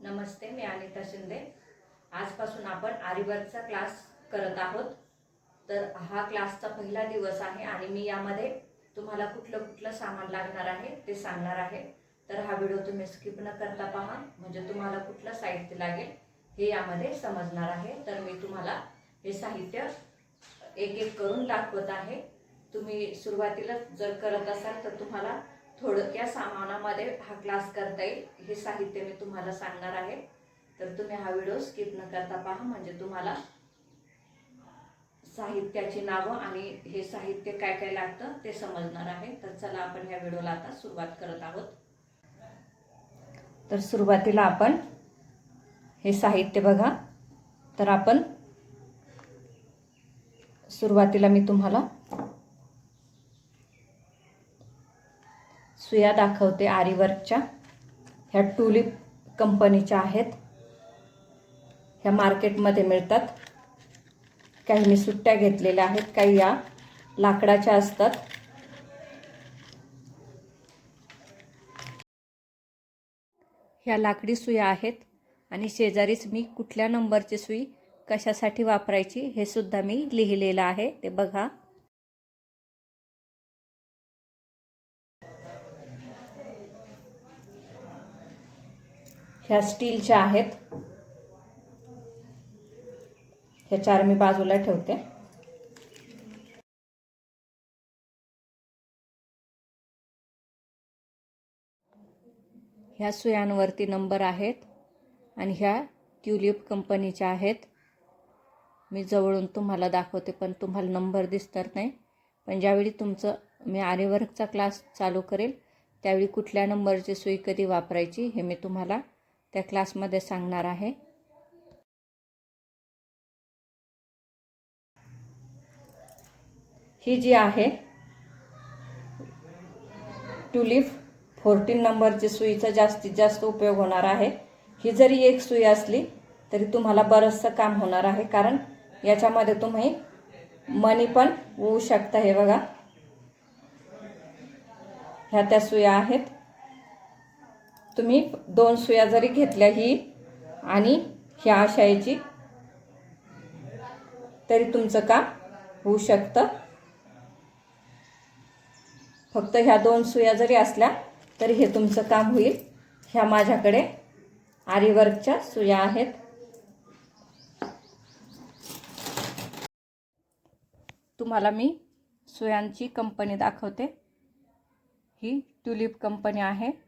नमस्ते मी अनिता शिंदे. आजपासून आपण आरीवर्कचा क्लास करत आहोत. तर हा क्लासचा पहिला दिवस आहे आणि मी यामध्ये तुम्हाला कुठलं कुठलं सामान लागणार आहे ते सांगणार आहे. तर हा व्हिडिओ तुम्ही स्किप न करता पहा म्हणजे तुम्हाला कुठलं साहित्य लागेल हे यामध्ये समजणार आहे. तर मी तुम्हाला हे साहित्य एक एक करून दाखवत आहे. तुम्ही सुरुवातीला जर करत असाल तर तुम्हाला थोडक्या सामानामध्ये हा क्लास करता येईल. हे साहित्य मी तुम्हाला सांगणार आहे. तर तुम्ही हा व्हिडिओ स्किप न करता पहा. म्हणजे तुम्हाला साहित्याची नावं आणि हे साहित्य काय काय लागतं ते समजणार आहे. तर चला आपण ह्या व्हिडिओला आता सुरुवात करत आहोत. तर सुरुवातीला आपण हे साहित्य बघा. तर आपण सुरुवातीला मी तुम्हाला सुया दाखवते आरीवर्कच्या ह्या टुलिप कंपनीच्या आहेत. ह्या मार्केटमध्ये मिळतात. काही मी सुट्ट्या घेतलेल्या आहेत काही या लाकडाच्या असतात. ह्या लाकडी सुया आहेत आणि शेजारीच मी कुठल्या नंबरची सुई कशासाठी वापरायची हे सुद्धा मी लिहिलेलं आहे. ते बघा. ह्या स्टीलच्या आहेत. ह्या चार मी बाजूला ठेवते. ह्या सुयांवरती नंबर आहेत आणि ह्या ट्युलिप कंपनीच्या आहेत. मी जवळून तुम्हाला दाखवते पण तुम्हाला नंबर दिसतात नाही. पण ज्यावेळी तुमचं मी आर्यवर्कचा क्लास चालू करेल त्यावेळी कुठल्या नंबरची सुई कधी वापरायची हे मी तुम्हाला त्या क्लासमध्ये सांगणार आहे. ही जी आहे ट्युलिप फोर्टीन नंबरची सुईचा जास्तीत जास्त उपयोग होणार आहे. ही जरी एक सुई असली तरी तुम्हाला बरंचसं काम होणार आहे कारण याच्यामध्ये तुम्ही मनी पण होऊ शकता. हे बघा. ह्या त्या सुया आहेत. तुम्ही दोन सुया जरी घेतल्या ही आणि ह्या शाळेची तरी तुमचं काम होऊ शकतं. फक्त ह्या दोन सुया जरी असल्या तरी हे तुमचं काम होईल. ह्या माझ्याकडे आरीवर्कच्या सुया आहेत. तुम्हाला मी सुयांची कंपनी दाखवते. ही ट्युलिप कंपनी आहे.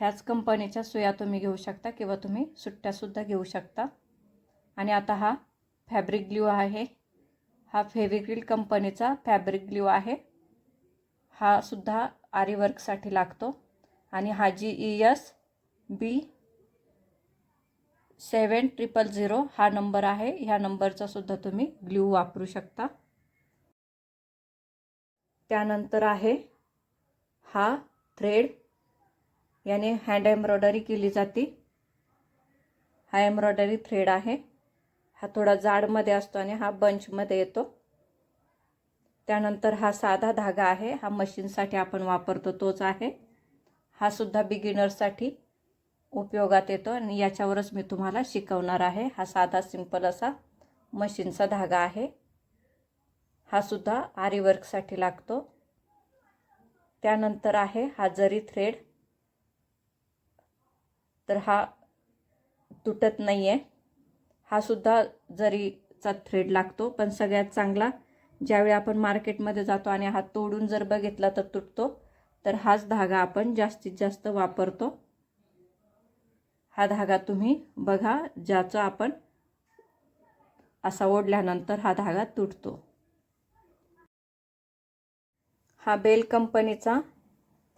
ह्याच कंपनीच्या सुया तुम्ही घेऊ शकता किंवा तुम्ही सुट्ट्यासुद्धा घेऊ शकता. आणि आता हा फॅब्रिक ग्ल्यू आहे. हा फेविक्रिल कंपनीचा फॅब्रिक ग्ल्यू आहे. हा सुद्धा आरीवर्कसाठी लागतो. आणि हा G E S B seven triple zero हा नंबर आहे. ह्या नंबरचा सुद्धा तुम्ही ग्ल्यू वापरू शकता. त्यानंतर आहे हा थ्रेड याने हँड एम्ब्रॉयडरी केली जाते. हा एम्ब्रॉयडरी थ्रेड आहे. हा थोडा जाडमध्ये असतो आणि हा बंचमध्ये येतो. त्यानंतर हा साधा धागा आहे. हा मशीनसाठी आपण वापरतो तोच आहे. हा सुद्धा बिगिनर्ससाठी उपयोगात येतो आणि याच्यावरच मी तुम्हाला शिकवणार आहे. हा साधा सिंपल असा मशीनचा धागा आहे. हा सुद्धा आरीवर्कसाठी लागतो. त्यानंतर आहे हा जरी थ्रेड तर हा तुटत नाही आहे हा सुद्धा जरीचा थ्रेड लागतो पण सगळ्यात चांगला ज्यावेळी आपण मार्केटमध्ये जातो आणि हा तोडून जर बघितला तर तुटतो तर हाच धागा आपण जास्तीत जास्त वापरतो. हा धागा तुम्ही बघा ज्याचा आपण असा ओढल्यानंतर हा धागा तुटतो. हा बेल कंपनीचा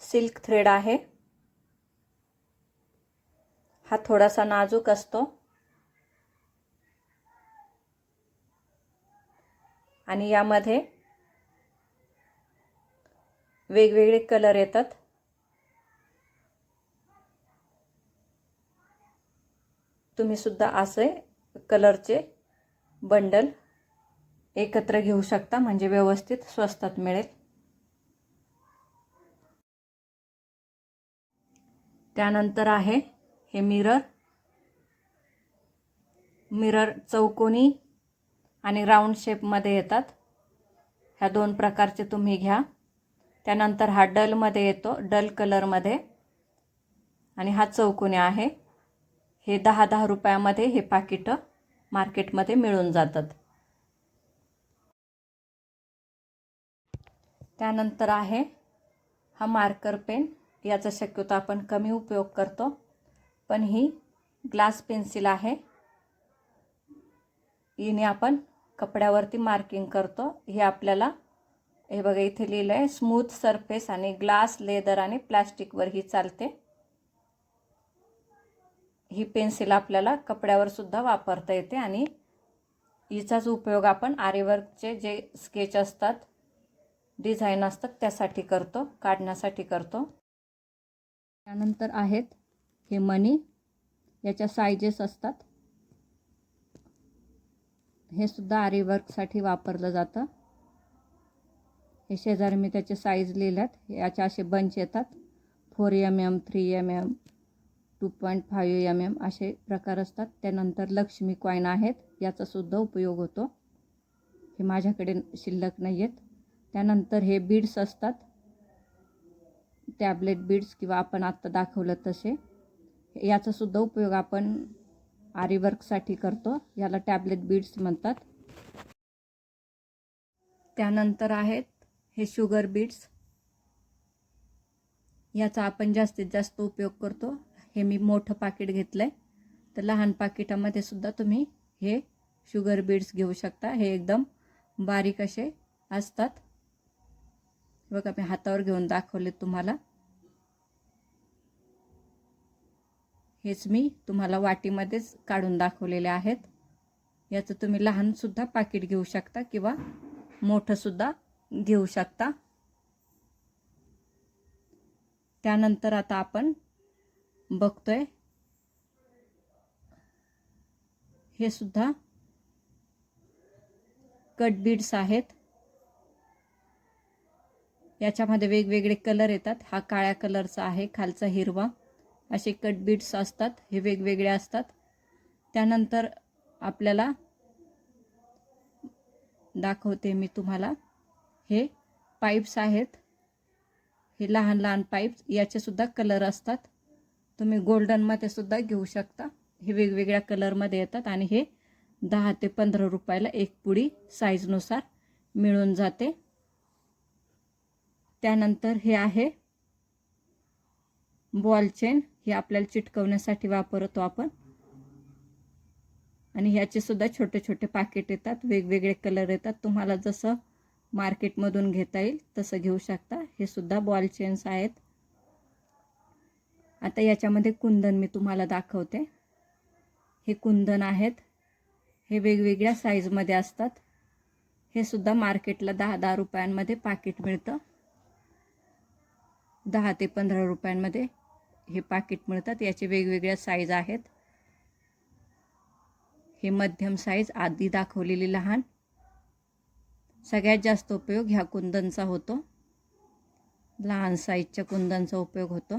सिल्क थ्रेड आहे. हा थोडासा नाजूक असतो. आणि यामध्ये वेगवेगळे कलर येतात. तुम्ही सुद्धा असे कलरचे बंडल एकत्र घेऊ शकता म्हणजे व्यवस्थित स्वस्तात मिळेल. त्यानंतर आहे हे मिरर मिरर चौकोनी आणि राऊंड शेपमध्ये येतात. ह्या दोन प्रकारचे तुम्ही घ्या. त्यानंतर हा डलमध्ये येतो डल कलरमध्ये आणि हा चौकोनी आहे. हे दहा दहा रुपयामध्ये हे पाकिटं मार्केटमध्ये मिळून जातात. त्यानंतर आहे हा मार्कर पेन याचा शक्यतो आपण कमी उपयोग करतो. पण ही ग्लास पेन्सिल आहे. हिने आपण कपड्यावरती मार्किंग करतो. हे आपल्याला हे बघा इथे लिहिलं आहे स्मूथ सरफेस आणि ग्लास लेदर आणि प्लॅस्टिकवर ही चालते. ही पेन्सिल आपल्याला कपड्यावर सुद्धा वापरता येते आणि हिचाच उपयोग आपण आरीवर्कचे जे स्केच असतात डिझाईन असतात त्यासाठी करतो काढण्यासाठी करतो. त्यानंतर आहेत हे मनी याच्या सायजेस असतात. हे सुद्धा आरीवर्कसाठी वापरलं जातं. हे शेजारी मी त्याचे साईज लिहिल्यात. याचे असे बंच येतात. Four M M three M M two point five M M असे प्रकार असतात. त्यानंतर लक्ष्मी कॉईन आहेत. याचासुद्धा उपयोग होतो. हे माझ्याकडे शिल्लक नाही आहेत त्यानंतर हे बीड्स असतात. टॅबलेट बीड्स किंवा आपण आत्ता दाखवलं तसे. याचासुद्धा उपयोग आपण आरीवर्कसाठी करतो. याला टॅबलेट बीड्स म्हणतात. त्यानंतर आहेत हे शुगर बीड्स. याचा आपण जास्तीत जास्त उपयोग करतो. हे मी मोठं पाकिट घेतलं आहे तर लहान पाकिटामध्ये सुद्धा तुम्ही हे शुगर बीड्स घेऊ शकता. हे एकदम बारीक असे असतात. बघा मी हातावर घेऊन दाखवले तुम्हाला. हेच मी तुम्हाला वाटीमध्येच काढून दाखवलेले आहेत. याचं तुम्ही लहानसुद्धा पाकिट घेऊ शकता किंवा मोठंसुद्धा घेऊ शकता. त्यानंतर आता आपण बघतोय हे सुद्धा कट बीड्स आहेत. याच्यामध्ये वेगवेगळे कलर येतात. हा काळ्या कलरचा आहे खालचा हिरवा. असे कट बीट्स असतात हे वेगवेगळे असतात. त्यानंतर आपल्याला दाखवते मी तुम्हाला. हे पाईप्स आहेत. हे लहान लहान पाईप्स याचेसुद्धा कलर असतात. तुम्ही गोल्डनमध्ये सुद्धा घेऊ शकता. हे वेगवेगळ्या कलरमध्ये येतात आणि हे दहा ते पंधरा रुपयाला एक पुडी साईजनुसार मिळून जाते. त्यानंतर हे आहे बॉल चेन हे आपल्याला चिटकवण्यासाठी वापरतो आपण. आणि ह्याचे सुद्धा छोटे छोटे पाकिट येतात वेगवेगळे कलर येतात. तुम्हाला जसं मार्केटमधून घेता येईल तसं घेऊ शकता. हे सुद्धा बॉल चेन्स आहेत. आता याच्यामध्ये कुंदन मी तुम्हाला दाखवते. हे कुंदन आहेत. हे वेगवेगळ्या साईजमध्ये असतात. हे सुद्धा मार्केटला दहा दहा रुपयांमध्ये पाकिट मिळतं. दहा ते पंधरा रुपयांमध्ये. हे पाकिट मिळतात. याचे वेगवेगळ्या साईज आहेत. हे मध्यम साईज आधी दाखवलेली लहान. सगळ्यात जास्त उपयोग ह्या कुंदनचा होतो. लहान साईजच्या कुंदनचा उपयोग होतो.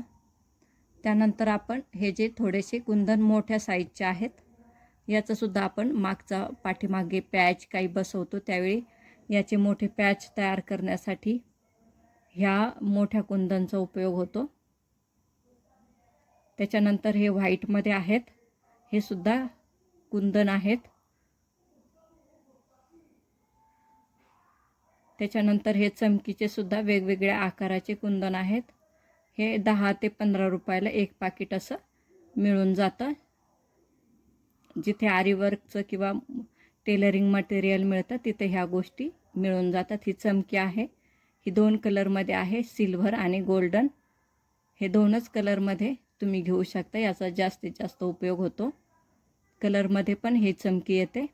त्यानंतर आपण हे जे थोडेसे कुंदन मोठ्या साईजचे आहेत याचंसुद्धा आपण मागचा पाठीमागे पॅच काही बसवतो. त्यावेळी याचे मोठे पॅच तयार करण्यासाठी ह्या मोठ्या कुंदनचा उपयोग होतो. त्याच्यानंतर हे व्हाईटमध्ये आहेत. हे सुद्धा कुंदन आहेत. त्याच्यानंतर हे चमकीचे सुद्धा वेगवेगळ्या आकाराचे कुंदन आहेत. हे दहा ते पंधरा रुपयाला एक पाकिट असं मिळून जातं. जिथे आरीवर्कचं किंवा टेलरिंग मटेरियल मिळतं तिथे ह्या गोष्टी मिळून जातात. ही चमकी आहे. ही दोन कलरमध्ये आहे सिल्व्हर आणि गोल्डन. हे दोनच कलरमध्ये तुम्ही घेऊ शकता. याचा जास्तीत जास्त उपयोग होतो. कलरमध्ये पण हे चमकी येते.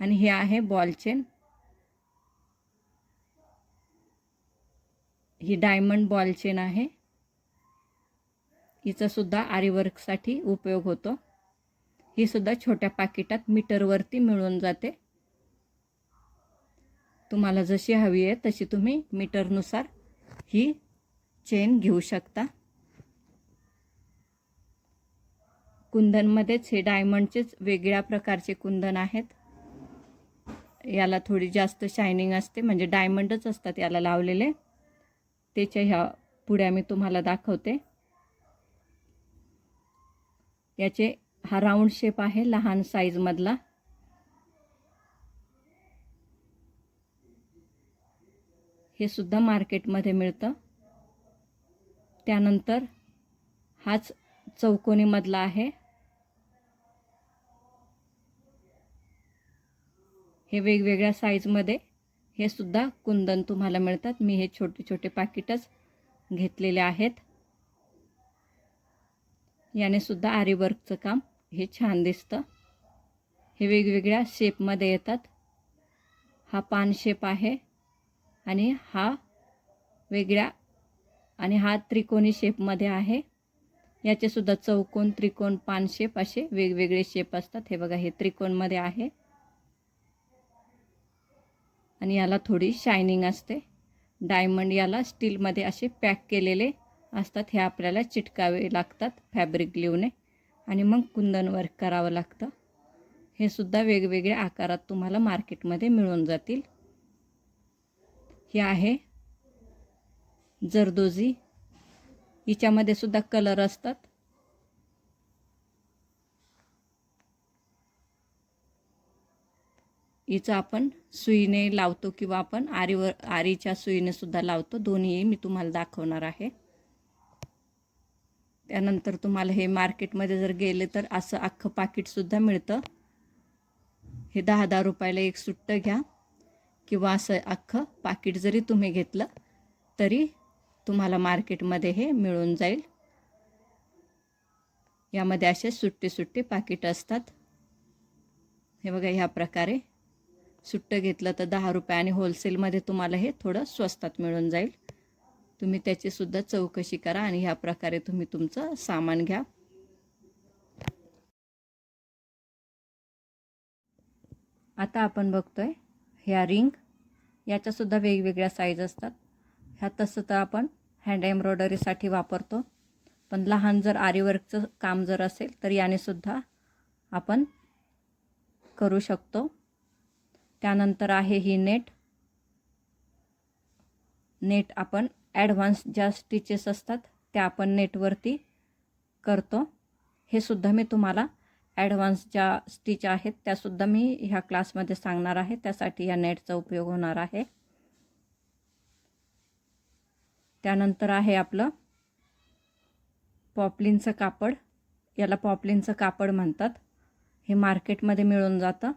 आणि हे आहे बॉल चेन. ही डायमंड बॉल चेन आहे. हिचासुद्धा आरीवर्कसाठी उपयोग होतो. ही सुद्धा छोट्या पाकिटात मीटरवरती मिळून जाते. तुम्हाला जशी हवी आहे तशी तुम्ही मीटरनुसार ही चेन घेऊ शकता. कुंदनमध्येच हे डायमंडचेच वेगळ्या प्रकारचे कुंदन आहेत. याला थोडी जास्त शायनिंग असते म्हणजे डायमंडच असतात याला लावलेले. त्याच्या ह्या पुढे मी तुम्हाला दाखवते. याचे हा राऊंड शेप आहे लहान साईजमधला हे सुद्धा मार्केटमध्ये मिळतं. त्यानंतर हाच चौकोनीमधला आहे. हे वेगवेगळ्या साईजमध्ये हे सुद्धा कुंदन तुम्हाला मिळतात. मी हे छोटे छोटे पाकिटच घेतलेले आहेत. याने सुद्धा आरीवर्कचं काम हे छान दिसतं. हे वेगवेगळ्या शेपमध्ये येतात. हा पान शेप आहे आणि हा वेगळ्या आणि हा त्रिकोणी शेपमध्ये आहे. याचे सुद्धा चौकोन त्रिकोण पान शेप असे वेगवेगळे शेप असतात. हे बघा हे त्रिकोणमध्ये आहे. आणि याला थोडी शायनिंग असते. डायमंड याला स्टीलमध्ये असे पॅक केलेले असतात. हे आपल्याला चिटकावे लागतात फॅब्रिक ग्ल्यूने आणि मग कुंदन वर्क करावं लागतं. हे सुद्धा वेगवेगळ्या आकारात तुम्हाला मार्केटमध्ये मिळून जातील. हे आहे जरदोजी. हिच्यामध्ये सुद्धा कलर असतात. हिचं आपण सुईने लावतो किंवा आपण आरीवर आरीच्या सुईने सुद्धा लावतो. दोन्ही मी तुम्हाला दाखवणार आहे. त्यानंतर तुम्हाला हे मार्केटमध्ये जर गेले तर असं अख्खं पाकिटसुद्धा मिळतं. हे दहा दहा रुपयाला एक सुट्टं घ्या किंवा असं अख्खं पाकिट जरी तुम्ही घेतलं तरी तुम्हाला मार्केटमध्ये हे मिळून जाईल. यामध्ये असे सुट्टे सुट्टे पाकिट असतात. हे बघा ह्या प्रकारे सुट्टं घेतलं तर दहा रुपये आणि होलसेलमध्ये तुम्हाला हे थोडं स्वस्तात मिळून जाईल. तुम्ही त्याचीसुद्धा चौकशी करा आणि ह्या प्रकारे तुम्ही तुमचं सामान घ्या. आता आपण बघतोय ह्या रिंग याच्यासुद्धा वेगवेगळ्या साईज असतात. ह्या तसं तर आपण हँड एम्ब्रॉयडरीसाठी वापरतो. पण लहान जर आरीवर्कचं काम जर असेल तर यानेसुद्धा आपण करू शकतो. त्यानंतर आहे ही नेट. नेट आपण ॲडव्हान्स ज्या स्टिचेस असतात त्या आपण नेटवरती करतो. हे सुद्धा मी तुम्हाला ॲडव्हान्स ज्या स्टिच आहेत त्यासुद्धा मी ह्या क्लासमध्ये सांगणार आहे. त्यासाठी या नेटचा उपयोग होणार आहे. त्यानंतर आहे आपलं पॉपलिनचं कापड. याला पॉपलिनचं कापड म्हणतात. हे मार्केटमध्ये मिळून जातं.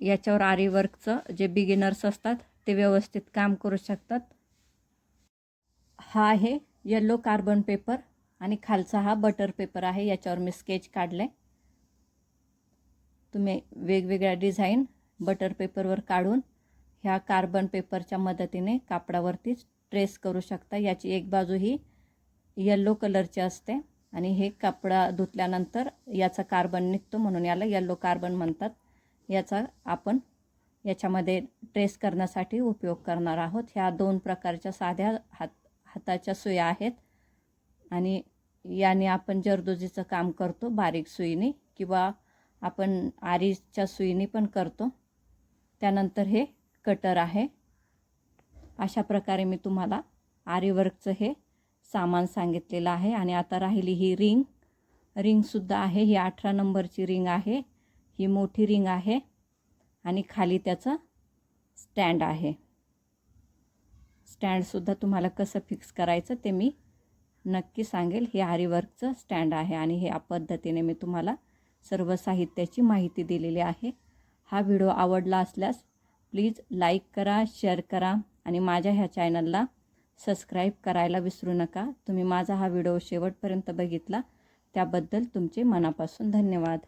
याच्यावर आरी वर्कचं जे बिगिनर्स असतात ते व्यवस्थित काम करू शकतात. हा आहे येल्लो कार्बन पेपर आणि खालचा हा बटर पेपर आहे याच्यावर मी स्केच काढले तुम्ही वेगवेगळ्या डिझाईन बटर पेपरवर काढून ह्या कार्बन पेपरच्या मदतीने कापडावरती ट्रेस करू शकता. याची एक बाजू ही येल्लो कलरची असते आणि हे कपडा धुतल्यानंतर याचा कार्बन निघतो म्हणून याला येल्लो कार्बन म्हणतात. याचा आपण याच्यामध्ये ट्रेस करण्यासाठी उपयोग करणार आहोत. ह्या दोन प्रकारच्या साध्या हात हाताच्या सुया आहेत. आणि याने आपण जरदोजीचं काम करतो बारीक सुईने किंवा आपण आरीच्या सुईने पण करतो. त्यानंतर हे कटर आहे. अशा प्रकारे मी तुम्हाला आरीवर्कचं हे सामान सांगितलेलं आहे. आणि आता राहिली ही रिंग. रिंगसुद्धा आहे. ही अठरा नंबरची रिंग आहे. ही मोठी रिंग आहे आणि खाली त्याचं स्टँड आहे. स्टँडसुद्धा तुम्हाला कसं फिक्स करायचं ते मी नक्की सांगेल. हे आरीवर्कचं स्टँड आहे आणि हे या पद्धतीने मी तुम्हाला सर्व साहित्याची माहिती दिलेली आहे. हा व्हिडिओ आवडला असल्यास प्लीज लाईक करा शेअर करा आणि माझ्या ह्या चॅनलला सबस्क्राईब करायला विसरू नका. तुम्ही माझा हा व्हिडिओ शेवटपर्यंत बघितला त्याबद्दल तुमचे मनापासून धन्यवाद.